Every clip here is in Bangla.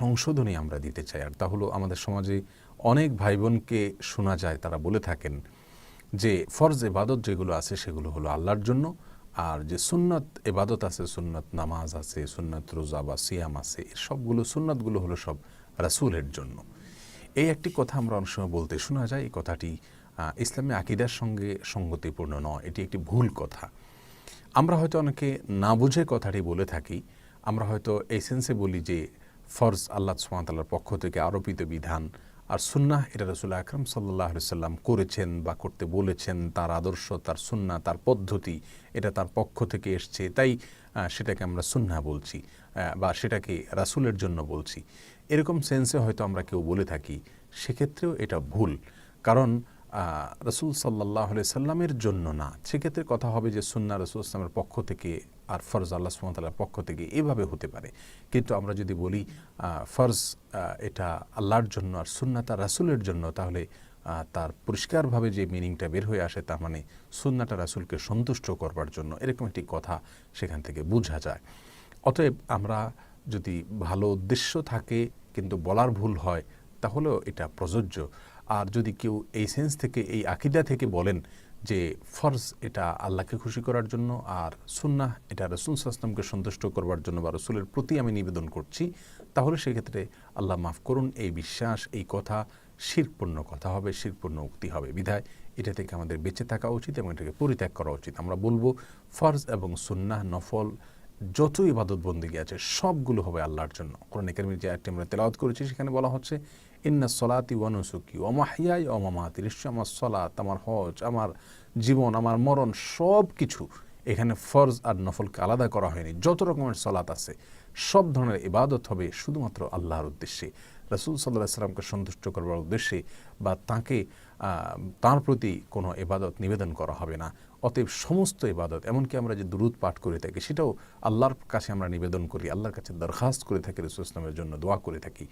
সংশোধনী আমরা দিতে চাই। আর তা হলো আমাদের সমাজে অনেক ভাই বোনকে শোনা যায়, তারা বলে থাকেন যে, ফরজ এবাদত যেগুলো আছে সেগুলো হলো আল্লাহর জন্য, আর যে সুন্নত, এবাদত আছে, সুন্নত নামাজ আছে, সুন্নত রোজা বা সিয়াম আছে সবগুলো সুন্নতগুলো হলো সব রাসূলের জন্য। এই একটি কথা আমরা অনেক সময় বলতে শোনা যায়, এই কথাটি ইসলামী আকিদার সঙ্গে সঙ্গতিপূর্ণ নয়, এটি একটি ভুল কথা। আমরা হয়তো অনেকে না বুঝে কথাটি বলে থাকি, আমরা হয়তো এই সেন্সে বলি যে ফরজ আল্লাহ সুমাতাল্লার পক্ষ থেকে আরোপিত বিধান। আর সুন্নাহ, এটা রসুল আকরম সাল্লাহ সাল্লাম করেছেন বা করতে বলেছেন, তার আদর্শ, তার সুন্না তার পদ্ধতি, এটা তার পক্ষ থেকে এসছে। তাই সেটাকে আমরা সুন্না বলছি বা সেটাকে রাসূলের জন্য বলছি। এরকম সেন্সে হয়তো আমরা কেউ বলে থাকি, সেক্ষেত্রেও এটা ভুল। কারণ রসুল সাল্লাহ সাল্লামের জন্য না। সেক্ষেত্রে কথা হবে যে সুন্না রসুল ইসলামের পক্ষ থেকে আর ফরজ আল্লাহ সুমতালার পক্ষ থেকে এভাবে হতে পারে। কিন্তু আমরা যদি বলি ফরজ এটা আল্লাহর জন্য আর সুন্না তার রাসুলের জন্য, তাহলে তার পরিষ্কারভাবে যে মিনিংটা বের হয়ে আসে, তার মানে সুন্নাটা রাসুলকে সন্তুষ্ট করবার জন্য, এরকম একটি কথা সেখান থেকে বোঝা যায়। অতএব আমরা যদি ভালো উদ্দেশ্য থাকে, কিন্তু বলার ভুল হয়, তাহলেও এটা প্রযোজ্য। আর যদি কেউ এই সেন্স থেকে, এই আকিদা থেকে বলেন যে ফরজ এটা আল্লাহকে খুশি করার জন্য আর সুন্নাহ এটা রসুল সাসলামকে সন্তুষ্ট করবার জন্য বা রসুলের প্রতি আমি নিবেদন করছি, তাহলে সেক্ষেত্রে আল্লাহ মাফ করুন, এই বিশ্বাস, এই কথা শিরপূর্ণ কথা হবে, শিরপূর্ণ উক্তি হবে। বিধায় এটা থেকে আমাদের বেঁচে থাকা উচিত এবং এটাকে পরিত্যাগ করা উচিত। আমরা বলব ফরজ এবং সুন্নাহ নফল যত ইবাদত বন্দিগি আছে, সবগুলো হবে আল্লাহর জন্য। কোরআন একাডেমির যে আয়টি আমরা তেলাওয়াত করেছি, সেখানে বলা হচ্ছে, ইন্না সলাতি ওয়ানুসুকি ওমাহিয়াই অমামাতি নিশ্চয় আমার সলাত আমার হজ, আমার জীবন, আমার মরণ সব কিছু এখানে ফরজ আর নফলকে আলাদা করা হয়নি। যত রকমের সলাত আছে, সব ধরনের ইবাদত হবে শুধুমাত্র আল্লাহর উদ্দেশ্যে। রসুল সাল্লাহ সাল্লামকে সন্তুষ্ট করবার উদ্দেশ্যে বা তাকে তার প্রতি কোনো এবাদত নিবেদন করা হবে না। অতএব সমস্ত ইবাদত, এমনকি আমরা যে দুরুদ পাঠ করে থাকি, সেটাও আল্লাহর কাছে আমরা নিবেদন করি, আল্লাহর কাছে দরখাস্ত করে থাকি, রসুল ইসলামের জন্য দোয়া করে থাকি।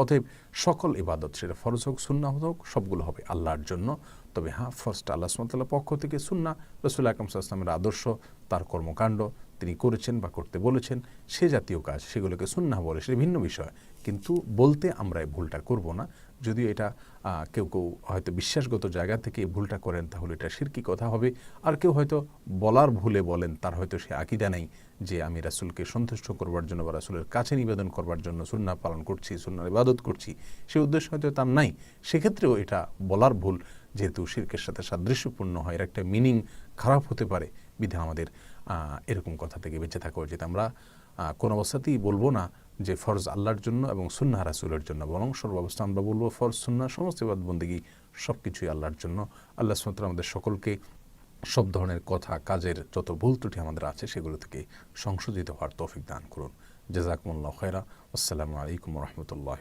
অতএব সকল ইবাদত, সেটা ফরজ হোক সুন্না হোক, সবগুলো হবে আল্লাহর জন্য। তবে হ্যাঁ ফার্স্ট আল্লাহ সুমতাল্লাহ পক্ষ থেকে সুন্না রসুল আকরম সাল্লামের আদর্শ, তার কর্মকাণ্ড তিনি করেছেন বা করতে বলেছেন, সে জাতীয় কাজ, সেগুলোকে সুন্না বলে, সেটা ভিন্ন বিষয়। কিন্তু বলতে আমরা এই ভুলটা করব না। যদিও এটা কেউ কেউ হয়তো বিশ্বাসগত জায়গা থেকে এই ভুলটা করেন, তাহলে এটা শিরকি কথা হবে। আর কেউ হয়তো বলার ভুলে বলেন, তার হয়তো সে আকিদা নেই যে আমি রাসুলকে সন্তুষ্ট করবার জন্য বা রাসুলের কাছে নিবেদন করবার জন্য সুন্না পালন করছি সুন্নার ইবাদত করছি, সে উদ্দেশ্য হয়তো তার নাই। সেক্ষেত্রেও এটা বলার ভুল, যেহেতু শিরকের সাথে সাদৃশ্যপূর্ণ হয়, এর একটা মিনিং খারাপ হতে পারে। বিধে আমাদের এরকম কথা থেকে বেঁচে থাকা উচিত আমরা কোনো অবস্থাতেই বলব না যে ফরজ আল্লাহর জন্য এবং সুন্না রাসুলের জন্য, বরং সর্বাবস্থা আমরা বলব ফরজ সুন্না সমস্ত বন্দিগি সব কিছুই আল্লাহর জন্য। আল্লাহ সুমতলা আমাদের সকলকে সব ধরনের কথা, কাজের যত ভুল ত্রুটি আমাদের আছে সেগুলো থেকে সংশোধিত হওয়ার তৌফিক দান করুন। জাজাকুমুল্লাহ খয়রা আসসালামু আলাইকুম রহমতুল্লাহ